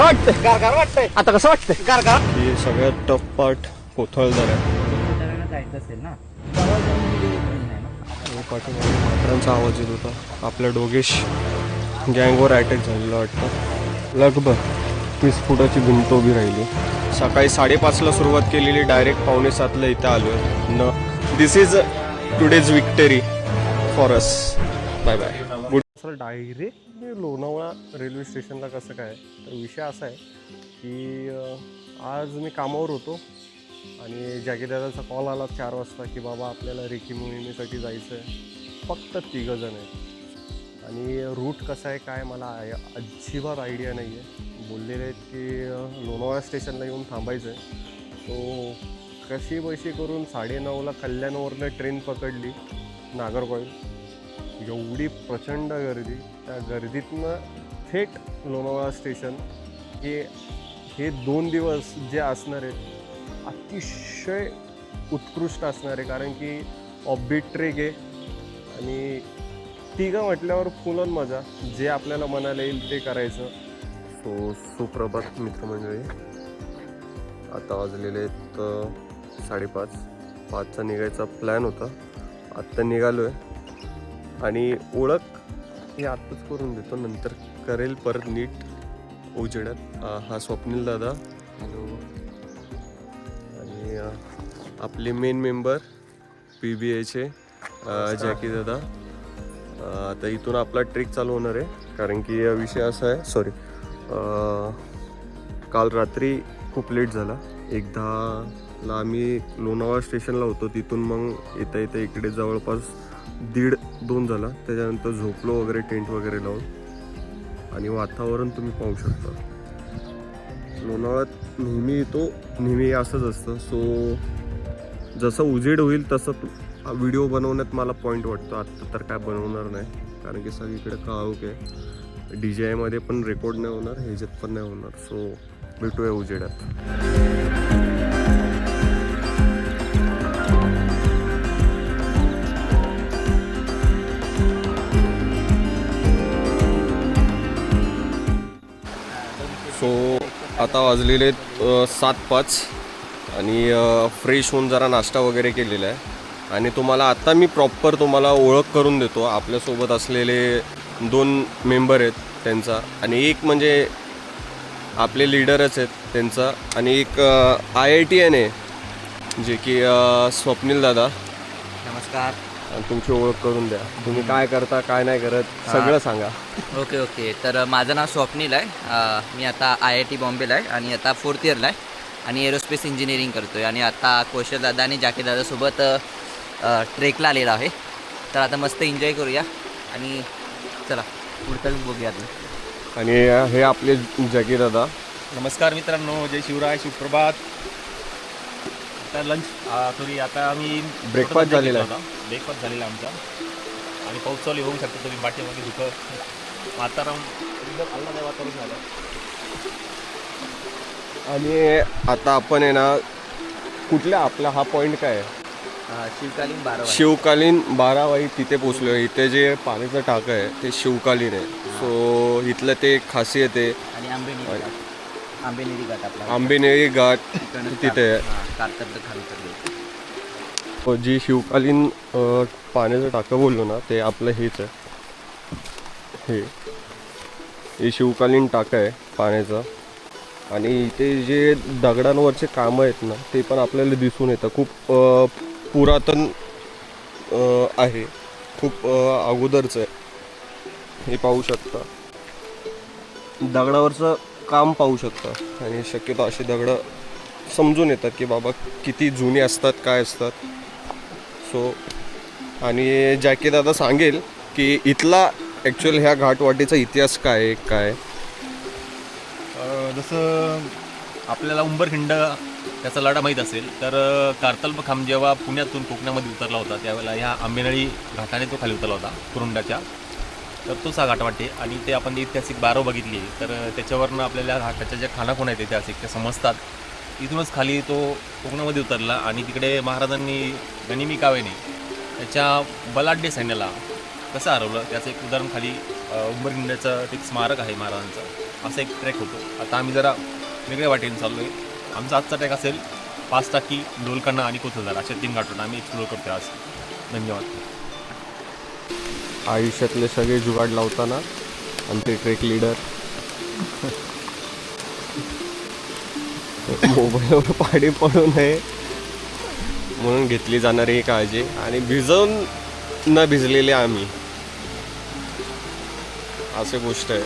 कसं वाटतंय? गारगार वाटतंय. आता कसं वाटतंय? गारगार. ही सगळ्यात टफ पार्ट कोथळदार आहे. जायचं असेल ना परवा जाऊन मी गेलो नाही ना आणि पाठीमागे माकडांचा आवाज येत होता. आपल्या डोगेश गँगवर अटॅक झालेला वाटतं. लगभग वीस फुटाची भिंत उभी राहिली. सकाळी साडेपाचला सुरुवात केलेली डायरेक्ट पावणे सातला इथं आलो न this is today's victory for us bye bye good sir direct Lonavala railway स्टेशनला कसं काय? तर विषय असा आहे की आज मी कामावर होतो आणि जागीदादाचा कॉल आला चार वाजता की बाबा आपल्याला रेखी मोहिमेसाठी जायचं आहे फक्त तिघंजण आहेत. आणि रूट कसा आहे काय मला आय- अजिबात आयडिया नाही आहे. बोललेले आहेत की लोणावळा स्टेशनला येऊन थांबायचं आहे सो कशी बशी करून साडेनऊला कल्याणवरनं ट्रेन पकडली नागरकोईल एवढी प्रचंड गर्दी त्या गर्दीतनं थेट लोणावळा स्टेशन हे हे दोन दिवस जे असणार आहेत अतिशय उत्कृष्ट असणार आहे. कारण की ऑफबीट ट्रेक आहे आणि तिघं म्हटल्यावर फुलन मजा. जे आपल्याला मनाला येईल ते करायचं. सो सुप्रभात मित्रमंडळी. आता वाजलेले आहेत साडेपाच. पाचचा निघायचा प्लॅन होता. आत्ता निघालो आहे आणि ओळख हे आत्ताच करून देतो. नंतर करेल परत नीट उजेडात. हा स्वप्नील दादा. हॅलो. आणि आपले मेन मेंबर पी बी एचे जॅकी दादा. आता इथून आपला ट्रेक चालू होणार आहे. कारण की विषय असा आहे सॉरी काल रात्री खूप लेट झाला. एकदाला आम्ही लोणावळा स्टेशनला होतो. तिथून मग येता येता इकडे जवळपास दीड दोन झाला. त्याच्यानंतर झोपलो वगैरे टेंट वगैरे लावून. आणि वातावरण तुम्ही पाहू शकता. लोणावळ्यात नेहमी येतो नेहमी असंच असतं. सो जसं उजेड होईल तसं व्हिडिओ बनवण्यात मला पॉईंट वाटतो. आत्ता तर काय बनवणार नाही. कारण की सगळीकडे काळोख आहे. डी जे आयमध्ये पण रेकॉर्ड नाही होणार ह्याच्यात पण नाही होणार. सो भेटूया उजेडात. आता वाजलेले सात पाच. आणि फ्रेश होऊन जरा नाश्ता वगैरे केलेला आहे. आणि तुम्हाला आत्ता मी प्रॉपर तुम्हाला ओळख करून देतो. आपल्यासोबत असलेले दोन मेंबर आहेत त्यांचा. आणि एक म्हणजे आपले लीडरच आहेत त्यांचा. आणि एक आय आय टी एन आहे जे की स्वप्नील दादा. नमस्कार. आणि तुमची ओळख करून द्या. तुम्ही काय करता काय नाही करत सगळं सांगा. Okay okay. तर माझं नाव स्वप्नील आहे. मी आता आय आय टी बॉम्बेला आहे आणि आता फोर्थ इयरला आहे. आणि एरोस्पेस इंजिनिअरिंग करतो आहे आणि आता कौशल दादा आणि जाकी दादासोबत ट्रेकला आलेलो आहे. तर आता मस्त एन्जॉय करूया. आणि चला पुढचं बघूया आता. आणि हे आपले जगी दादा नमस्कार मित्रांनो. जय शिवराय सुप्रभात. आता लंच सॉरी आता आम्ही Breakfast झालेला आहे. ब्रेकफास्ट झालेला आमचा. आणि पाऊस चालू होऊ शकतो तुम्ही पाठीमागे धुकं वातावरण एकदम आल्हादायक वातावरण झालं. आणि आता आपण आहे ना कुठल्या आपला हा पॉईंट काय आहे? शिवकालीन बारा शिवकालीन बारावाई तिथे पोचलो इथे जे पाण्याचं टाकं आहे ते शिवकालीन आहे. सो इथलं ते खासियत आहे. आणि आंबेनेरी घाट. आंबेनेरी घाट आपला. आंबेनेरी घाट तिथे आहे. जी शिवकालीन पाण्याचं टाकं बोललो ना ते आपलं हेच आहे. हे. हे शिवकालीन टाकं आहे पाण्याचं. आणि इथे जे दगडांवरचे कामं आहेत ना ते पण आपल्याला दिसून येतं. खूप पुरातन आहे. खूप अगोदरचं आहे. हे पाहू शकता. दगडावरचं काम पाहू शकता. आणि शक्यतो असे दगडं समजून येतात की बाबा किती जुनी असतात काय असतात. सो आणि जॅकी दादा सांगेल की इथला ॲक्च्युअल ह्या घाटवाटीचा इतिहास काय काय? जसं आपल्याला उंबरखिंड त्याचा लढा माहीत असेल तर कार्तल्प खांब जेव्हा पुण्यातून कोकणामध्ये उतरला होता त्यावेळेला ह्या आंबेनळी घाटाने तो खाली उतरला होता कुरुंडाच्या. तर तोच हा घाट वाटते आणि ते आपण ऐतिहासिक बारव बघितली तर त्याच्यावरनं आपल्याला घाटाच्या ज्या खानाखून आहेत ऐतिहासिक त्या समजतात. इथूनच खाली तो कोकणामध्ये उतरला आणि तिकडे महाराजांनी गनिमी कावेने त्याच्या बलाढ्य सैन्याला कसं हरवलं त्याचं एक उदाहरण खाली उंबरगिंड्याचं एक स्मारक आहे महाराजांचं. असा एक ट्रॅक होतो. आता आम्ही जरा वेगळ्या वाटेने चाललो आहे आमचा आजचा ट्रॅक असेल पाच टाकी डोलकणा आणि कोथलदार अशा तीन गाठून आम्ही एक्सप्लोर करतो आज. धन्यवाद. आयुष्यातले सगळे जुगाड लावताना आमचे ट्रेक लीडर मोबाईलवर पाणी पडू नये म्हणून घेतली जाणारी ही काळजी. आणि भिजवून न भिजलेले आम्ही. अशी गोष्ट आहे.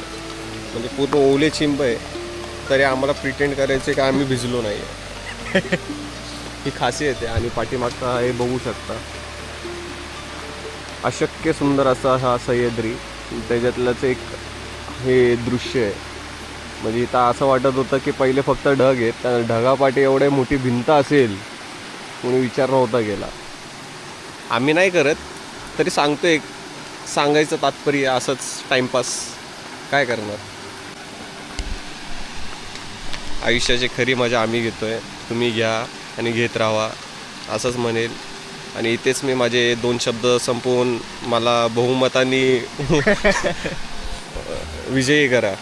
म्हणजे पूर्ण ओले चिंब आहे. तरी आम्हाला प्रिटेंड करायचे का आम्ही भिजलो नाही. ही खासियत आहे. आणि पाठीमागचा हे बघू शकता. अशक्य सुंदर असा हा सह्याद्री. त्याच्यातलंच एक हे दृश्य आहे. म्हणजे इथं असं वाटत होतं की पहिले फक्त ढग आहेत त्या ढगापाठी एवढे मोठी भिंत असेल कोणी विचार नव्हता गेला आम्ही नाही करत तरी सांगतो एक सांगायचं तात्पर्य असंच टाईमपास काय करणार? आयुष्याची खरी मजा आम्ही घेतो आहे तुम्ही घ्या आणि घेत राहा असंच म्हणेल. आणि इथेच मी माझे दोन शब्द संपवून मला बहुमताने विजयी करा.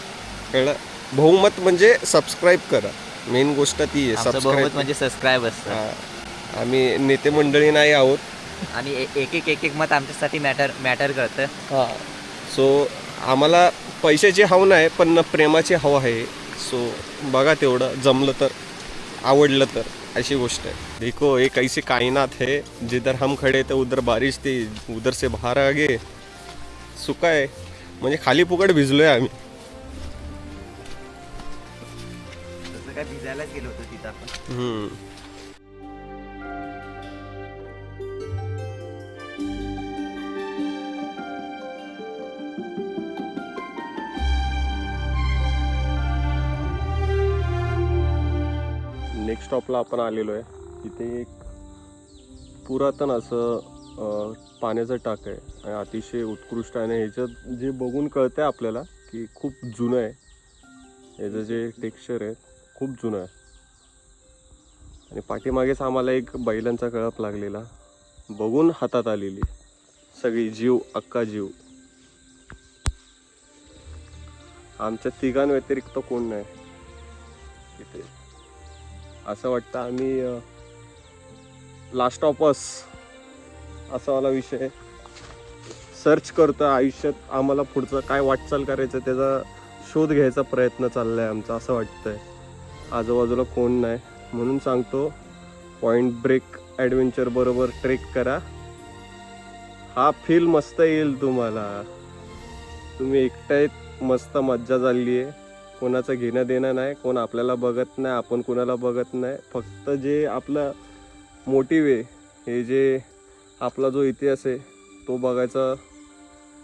कळलं? बहुमत म्हणजे सबस्क्राईब करा. मेन गोष्ट ती आहे आमचं बहुमत सबस्क्राईब म्हणजे सबस्क्राईब असतं. हा. आम्ही नेते मंडळी नाही आहोत. आणि ए- एक एक एक एक मत आमच्यासाठी मॅटर मॅटर करतं. हा. सो आम्हाला पैशाची हव नाही पण प्रेमाची हवा आहे. सो बघा तेवढं जमलं तर आवडलं तर अशी गोष्ट आहे. देखो एक ऐसी कायनात है. जिधर हम खडे तर उधर बारिश थी. उधर से बाहर आगे सुका आहे म्हणजे खाली फुकट भिजलोय आम्ही. काय भिजायलाच गेलो होतो तिथं आपण. नेक्स्ट स्टॉपला आपण आलेलो आहे. इथे एक पुरातन असं पाण्याचं टाक आहे. आणि अतिशय उत्कृष्ट आहे. आणि ह्याच्यात जे बघून कळतंय आपल्याला की खूप जुनं आहे. याचं जे टेक्स्चर आहे खूप जुनं आहे. आणि पाठीमागेच आम्हाला एक बैलांचा कळप लागलेला. बघून हातात आलेली. सगळी जीव अक्का जीव. आमच्या तिघांव्यतिरिक्त कोण नाही. इथे. असं वाटतं आम्ही लास्ट ऑफ अस असा वाला विषय. सर्च करतो आयुष्यात आम्हाला पुढचं काय वाटचाल करायचं त्याचा शोध घ्यायचा प्रयत्न चाललाय आमचा असं वाटतंय. आजूबाजूला कोण नाही. म्हणून सांगतो पॉईंट ब्रेक ॲडव्हेंचर बरोबर ट्रेक करा. हा फील मस्त येईल तुम्हाला. तुम्ही एकट्यात मस्त मज्जा झाली आहे कोणाचं घेणं देणं नाही कोण आपल्याला बघत नाही आपण कोणाला बघत नाही. फक्त जे आपलं मोटिव आहे हे जे आपला जो इतिहास आहे तो बघायचा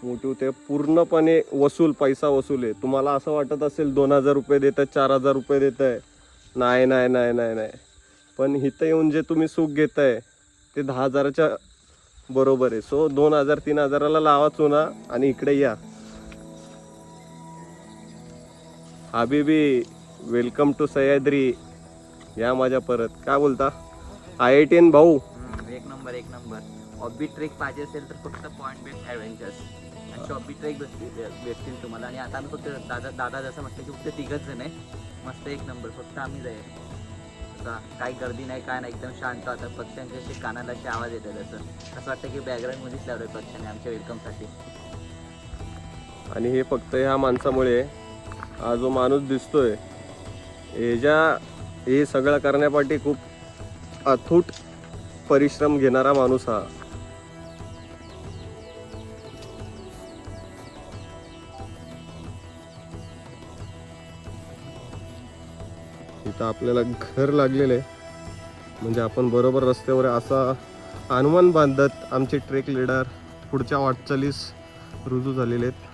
मोटिव ते पूर्णपणे वसूल पैसा वसूल आहे. तुम्हाला असं वाटत असेल दोन हजार रुपये देत आहे चार हजार रुपये देत आहे नाही नाही नाही नाही नाही. पण इथं येऊन जे तुम्ही सुख घेताय ते दहा हजाराच्या बरोबर आहे. सो दोन हजार तीन हजाराला लावा चुना आणि इकडे या. हाबीबी वेलकम टू सह्याद्री. या माझ्या परत. काय बोलता? आय आय टी एन भाऊ. एक नंबर एक नंबर. ऑबी ट्रेक पाहिजे असेल तर फक्त पॉईंट बेस्ट ॲडव्हेंचर्स आणि ट्रेक भेटतील भेटतील तुम्हाला. आणि आता आम्ही फक्त दादा दादा जसं म्हटलं की फक्त तिघच जण आहे. मस्त एक नंबर फक्त आम्ही जाईल आता काही गर्दी नाही काय नाही एकदम शांत आता पक्ष्यांचे असे कानाला असे आवाज येतात असं. असं वाटतं की बॅकग्राऊंडमध्येच लावलं पक्ष्याने आमच्या वेलकमसाठी आणि हे फक्त ह्या माणसामुळे हा जो माणूस दिसतोय ह्याच्या हे सगळं करण्यासाठी खूप अथूट परिश्रम घेणारा माणूस हा. इथं आपल्याला घर लागलेलं आहे. म्हणजे आपण बरोबर रस्त्यावर असा अनुमान बांधत आमचे ट्रेक लीडर पुढच्या वाटचालीस रुजू झालेले आहेत.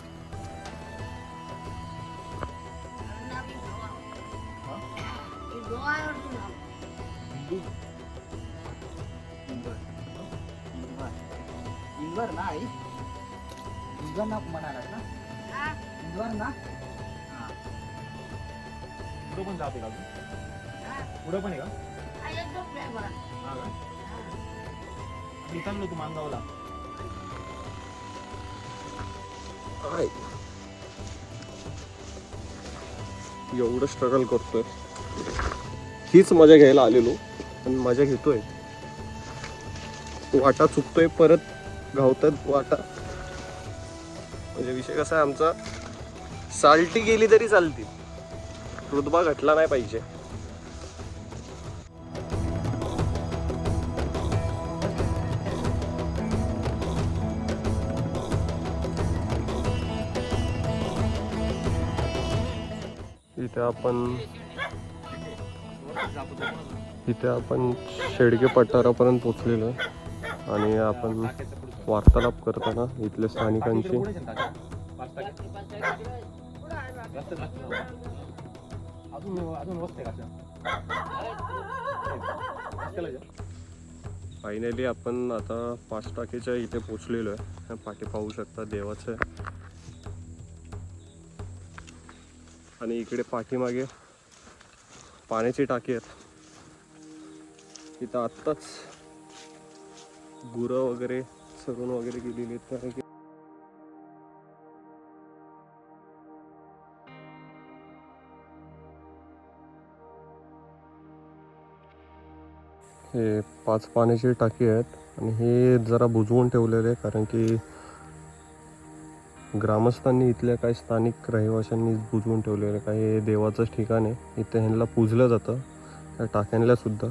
ना पुढं पण आहे का? हा का? मी चाललो तू मानगावला एवढं स्ट्रगल करतोय. हीच मजा घ्यायला आलेलो पण मजा घेतोय. वाटा चुकतोय परत गावतात वाटा. म्हणजे विषय कसा आहे आमचा? साल्टी गेली तरी चालती रुतबा घटला नाही पाहिजे. इथे आपण इथे आपण शेडगे पठारापर्यंत पोचलेलो आहे. आणि आपण वार्तालाप करताना इथल्या स्थानिकांची फायनली आपण आता पाच टाकीच्या इथे पोचलेलो आहे. पाठी पाहू शकता देवाचं आणि इकडे पाठीमागे पाण्याची टाकी आहेत. इथं आत्ताच गुरं वगैरे सरून वगैरे गेलेली आहेत कारण की हे पाच पाण्याची टाकी आहेत आणि हे जरा बुजवून ठेवलेले आहे कारण की ग्रामस्थांनी इथल्या काही स्थानिक रहिवाशांनी बुजवून ठेवलेलं काही हे देवाचंच ठिकाण आहे. इथे ह्यांना पूजलं जातं. त्या टाक्यांना सुद्धा.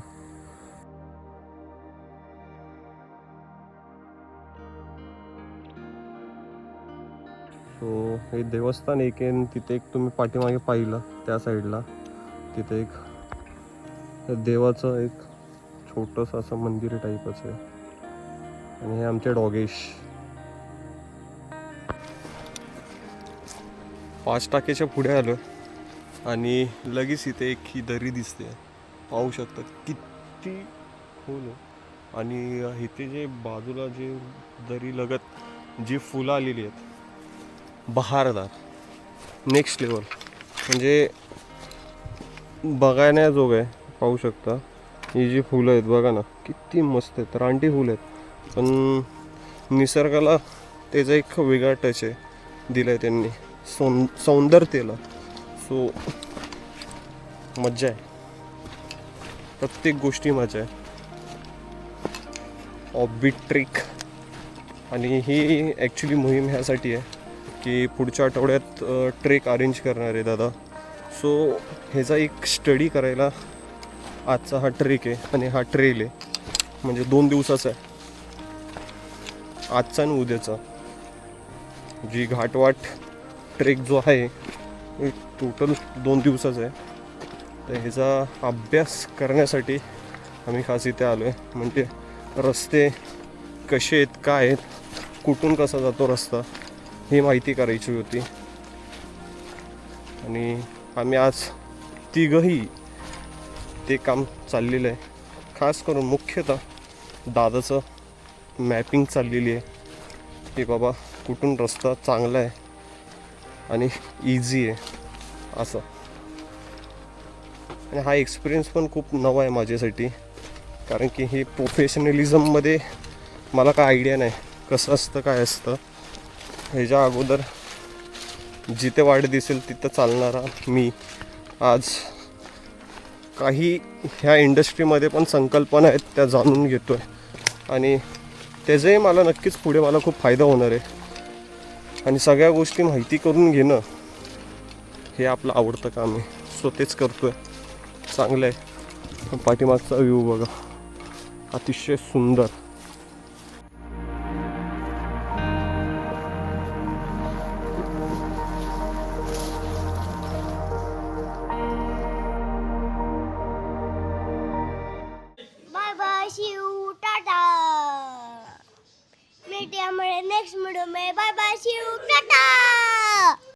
सो हे देवस्थान एक आहे. तिथे एक तुम्ही पाठीमागे पाहिलं त्या साईडला. तिथे एक देवाचं एक छोटंसं असं मंदिर टाईपच आहे. आणि हे आमचे डॉगेश. पाच टाकेच्या पुढे आलो आणि लगेच इथे एक ही दरी दिसते. पाहू शकता किती खोल आणि इथे जे बाजूला जे दरी लगत जी फुलं आलेली आहेत बहारदार. नेक्स्ट लेवल म्हणजे बघण्याजोग आहे पाहू शकता. ही जी फुलं आहेत बघा ना किती मस्त आहेत. रानटी फुलं आहेत. पण निसर्गाला त्याचा एक वेगळा टच आहे दिला आहे त्यांनी. सौं सौंदर्यतेला. सो मज्जा आहे. प्रत्येक गोष्टी मजा आहे. ऑबिट ट्रिक आणि ही ॲक्च्युली मोहीम ह्यासाठी आहे की पुढच्या आठवड्यात ट्रेक अरेंज करणार आहे दादा. सो ह्याचा एक स्टडी करायला आजचा हा ट्रेक आहे आणि हा ट्रेल आहे. म्हणजे दोन दिवसाचा आहे. आजचा आणि उद्याचा. जी घाटवाट ट्रेक जो आहे टोटल दोन दिवसाचा आहे. तर ह्याचा अभ्यास करण्यासाठी आम्ही खास इथे आलो आहे म्हणजे रस्ते कसे आहेत काय आहेत कुठून कसा जातो रस्ता ही माहिती करायची होती. आणि आम्ही आज तिघंही ते काम चाललेलं आहे. खास करून मुख्यतः दादाचं मॅपिंग चाललेली आहे. की बाबा कुठून रस्ता चांगला आहे आणि इझी आहे. असं. आणि हा एक्सपिरियन्स पण खूप नवा आहे माझ्यासाठी. कारण की हे प्रोफेशनलिझममध्ये मला काय आयडिया नाही. कसं असतं काय असतं. ह्याच्या अगोदर जिथे वाढ दिसेल तिथं चालणारा मी. आज काही ह्या इंडस्ट्रीमध्ये पण संकल्पना आहेत त्या जाणून घेतो आहे आणि त्याचाही मला नक्कीच पुढे मला खूप फायदा होणार आहे. आणि सगळ्या गोष्टी माहिती करून घेणं हे आपलं आवडतं काम आहे. सो तेच करतो आहे चांगलं आहे. पाठीमागचा व्ह्यू बघा. अतिशय सुंदर.